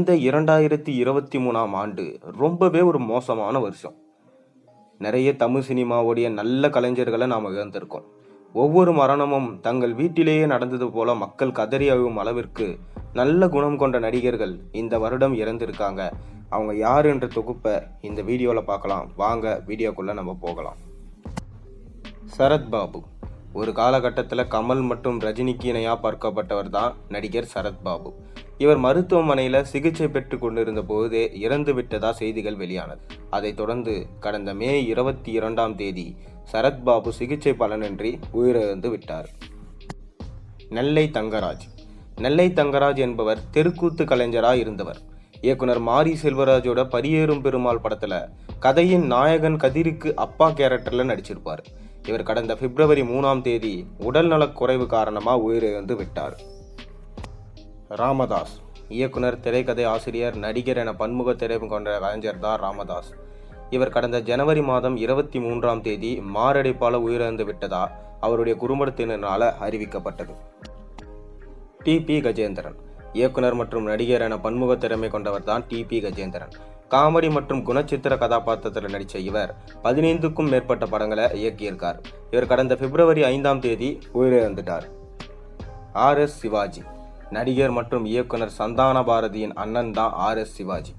இந்த இரண்டாயிரத்தி இருபத்தி மூணாம் ஆண்டு ரொம்பவே ஒரு மோசமான வருஷம். நிறைய தமிழ் சினிமாவுடைய நல்ல கலைஞர்களை நாம் இழந்திருக்கோம். ஒவ்வொரு மரணமும் தங்கள் வீட்டிலேயே நடந்தது போல மக்கள் கதறி அழுவும் அளவிற்கு நல்ல குணம் கொண்ட நடிகர்கள் இந்த வருடம் இறந்திருக்காங்க. அவங்க யார் என்ற தொகுப்பை இந்த வீடியோவில் பார்க்கலாம். வாங்க வீடியோக்குள்ளே நம்ம போகலாம். சரத் பாபு. ஒரு காலகட்டத்தில் கமல் மற்றும் ரஜினிக்கு இணையாக பார்க்கப்பட்டவர் தான் நடிகர் சரத்பாபு இவர் மருத்துவமனையில் சிகிச்சை பெற்று கொண்டிருந்த போதே இறந்து விட்டதா செய்திகள் வெளியானது. அதைத் தொடர்ந்து கடந்த மே இருபத்தி இரண்டாம் தேதி சரத்பாபு சிகிச்சை பலனின்றி உயிரிழந்து விட்டார். நெல்லை தங்கராஜ். நெல்லை தங்கராஜ் என்பவர் தெருக்கூத்து கலைஞராக இருந்தவர். இயக்குனர் மாரி செல்வராஜோட பரியேறும் பெருமாள் படத்துல கதையின் நாயகன் கதிருக்கு அப்பா கேரக்டர்ல நடிச்சிருப்பார். இவர் கடந்த பிப்ரவரி மூணாம் தேதி உடல்நலக் குறைவு காரணமாக உயிரிழந்து விட்டார். ராமதாஸ் இயக்குனர் திரைக்கதை ஆசிரியர் நடிகர் என பன்முக திறமை கொண்ட கலைஞர் தான் ராமதாஸ். இவர் கடந்த ஜனவரி மாதம் இருபத்தி மூன்றாம் தேதி மாரடைப்பால் உயிரிழந்து விட்டதா அவருடைய குடும்பத்தினரால் அறிவிக்கப்பட்டது. டிபி கஜேந்திரன். இயக்குனர் மற்றும் நடிகர் என பன்முக திறமை கொண்டவர் தான் டிபி கஜேந்திரன். காமெடி மற்றும் குணச்சித்திர கதாபாத்திரத்தில் நடித்த இவர் பதினைந்துக்கும் மேற்பட்ட படங்களை இயக்கியிருக்கார். இவர் கடந்த பிப்ரவரி ஐந்தாம் தேதி உயிரிழந்துட்டார். ஆர். எஸ். சிவாஜி. நடிகர் மற்றும் இயக்குனர் சந்தான பாரதியின் அண்ணன் தான் ஆர். எஸ். சிவாஜி.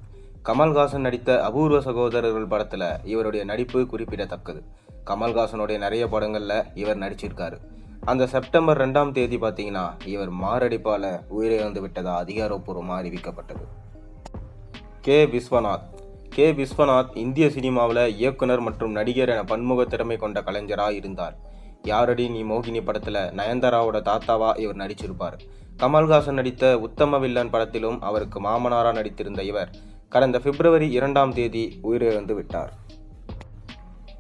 கமல்ஹாசன் நடித்த அபூர்வ சகோதரர்கள் படத்தில் இவருடைய நடிப்பு குறிப்பிடத்தக்கது. கமல்ஹாசனுடைய நிறைய படங்களில் இவர் நடிச்சிருக்காரு. அந்த செப்டம்பர் ரெண்டாம் தேதி பார்த்தீங்கன்னா இவர் மாரடைப்பால உயிரிழந்து விட்டதா அதிகாரப்பூர்வமாக அறிவிக்கப்பட்டது. கே. விஸ்வநாத். கே. விஸ்வநாத் இந்திய சினிமாவில் இயக்குனர் மற்றும் நடிகர் என பன்முக திறமை கொண்ட கலைஞராக இருந்தார். யாரடி நீ மோகினி படத்தில் நயன்தாராவோட தாத்தாவா இவர் நடிச்சிருப்பார். கமல்ஹாசன் நடித்த உத்தம வில்லன் படத்திலும் அவருக்கு மாமனாரா நடித்திருந்த இவர் கடந்த பிப்ரவரி இரண்டாம் தேதி உயிரிழந்து விட்டார்.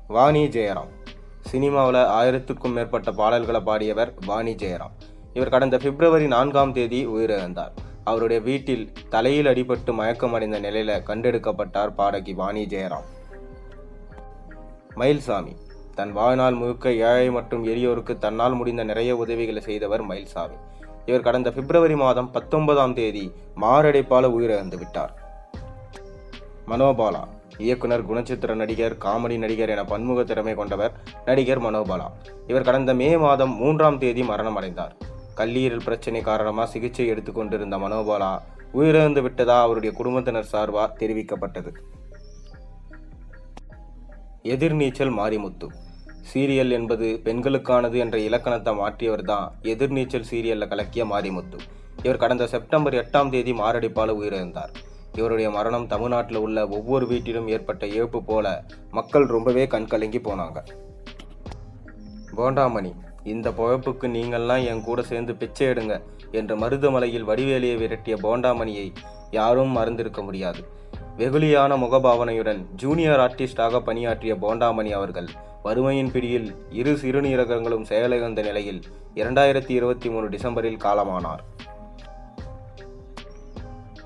வாணி ஜெயராம். சினிமாவில் ஆயிரத்துக்கும் மேற்பட்ட பாடல்களை பாடியவர் வாணி ஜெயராம். இவர் கடந்த பிப்ரவரி நான்காம் தேதி உயிரிழந்தார். அவருடைய வீட்டில் தலையில் அடிபட்டு மயக்கமடைந்த நிலையில கண்டெடுக்கப்பட்டார் பாடகி வாணி ஜெயராம். மயில்சாமி. தன் வாழ்நாள் முழுக்க ஏழை மற்றும் எளியோருக்கு தன்னால் முடிந்த நிறைய உதவிகளை செய்தவர் மயில்சாமி. இவர் கடந்த பிப்ரவரி மாதம் பத்தொன்பதாம் தேதி மாரடைப்பால் உயிரிழந்து விட்டார். மனோபாலா இயக்குனர் குணச்சித்திர நடிகர் காமெடி நடிகர் என பன்முக திறமை கொண்டவர் நடிகர் மனோபாலா. இவர் கடந்த மே மாதம் மூன்றாம் தேதி மரணம் அடைந்தார். கல்லீரல் பிரச்சனை காரணமாக சிகிச்சை எடுத்துக்கொண்டிருந்த மனோபாலா உயிரிழந்து விட்டதா அவருடைய குடும்பத்தினர் சார்பாக தெரிவிக்கப்பட்டது. எதிர்நீச்சல் மாரிமுத்து. சீரியல் என்பது பெண்களுக்கானது என்ற இலக்கணத்தை மாற்றியவர் தான் எதிர்நீச்சல் சீரியல்ல கலக்கிய மாரிமுத்து. இவர் கடந்த செப்டம்பர் எட்டாம் தேதி மாரடைப்பால் உயிரிழந்தார். இவருடைய மரணம் தமிழ்நாட்டில் உள்ள ஒவ்வொரு வீட்டிலும் ஏற்பட்ட இழப்பு போல மக்கள் ரொம்பவே கண்கலங்கி போனாங்க. போண்டாமணி இந்த புழப்புக்கு நீங்கள்லாம் என் கூட சேர்ந்து பிச்சை எடுங்க என்ற மருதமலையில் வடிவேலியை விரட்டிய போண்டாமணியை யாரும் மறந்திருக்க முடியாது. வெகுளியான முகபாவனையுடன் ஜூனியர் ஆர்டிஸ்டாக பணியாற்றிய போண்டாமணி அவர்கள் வறுமையின் பிடியில் இரு சிறுநீரகங்களும் செயலிழந்த நிலையில் இரண்டாயிரத்தி இருபத்தி மூணு டிசம்பரில் காலமானார்.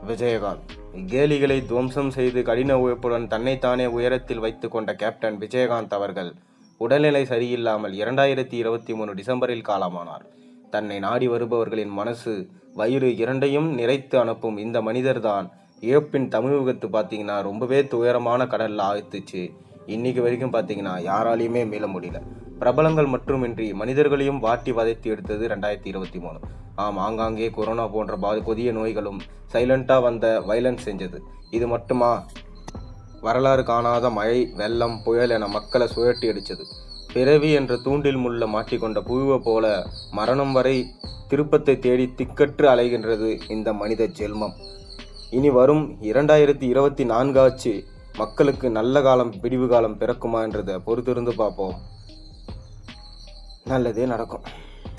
விஜயகாந்த் கேலிகளை துவம்சம் செய்து கடின உழைப்புடன் தன்னைத்தானே உயரத்தில் வைத்து கொண்ட கேப்டன் விஜயகாந்த் அவர்கள் உடல்நிலை சரியில்லாமல் இரண்டாயிரத்தி இருபத்தி மூணு டிசம்பரில் காலமானார். தன்னை நாடி வருபவர்களின் மனசு வயிறு இரண்டையும் நிறைத்து அனுப்பும் இந்த மனிதர்தான் இழப்பின் தமிழகத்து பார்த்தீங்கன்னா ரொம்பவே துயரமான கடலில் ஆழ்த்துச்சு. இன்னைக்கு வரைக்கும் பார்த்தீங்கன்னா யாராலையுமே மீள முடியல. பிரபலங்கள் மட்டுமின்றி மனிதர்களையும் வாட்டி வதைத்து எடுத்தது ரெண்டாயிரத்தி இருபத்தி மூணு. ஆம் ஆங்காங்கே கொரோனா போன்ற பா கொடிய நோய்களும் சைலண்டாக வந்த வைலன்ஸ் செஞ்சது. இது மட்டுமா? வரலாறு காணாத மழை வெள்ளம் புயல் என மக்களை சுழட்டி அடித்தது. பிறவி என்ற தூண்டில் முள்ள மாட்டிக்கொண்ட புழுவை போல மரணம் வரை திருப்பத்தை தேடி திக்கற்று அலைகின்றது இந்த மனித ஜென்மம் இனி வரும் இரண்டாயிரத்தி இருபத்தி நான்காச்சு மக்களுக்கு நல்ல காலம் பிடிவு காலம் பிறக்குமா என்றதை பொறுத்திருந்து பார்ப்போம். நல்லதே நடக்கும்.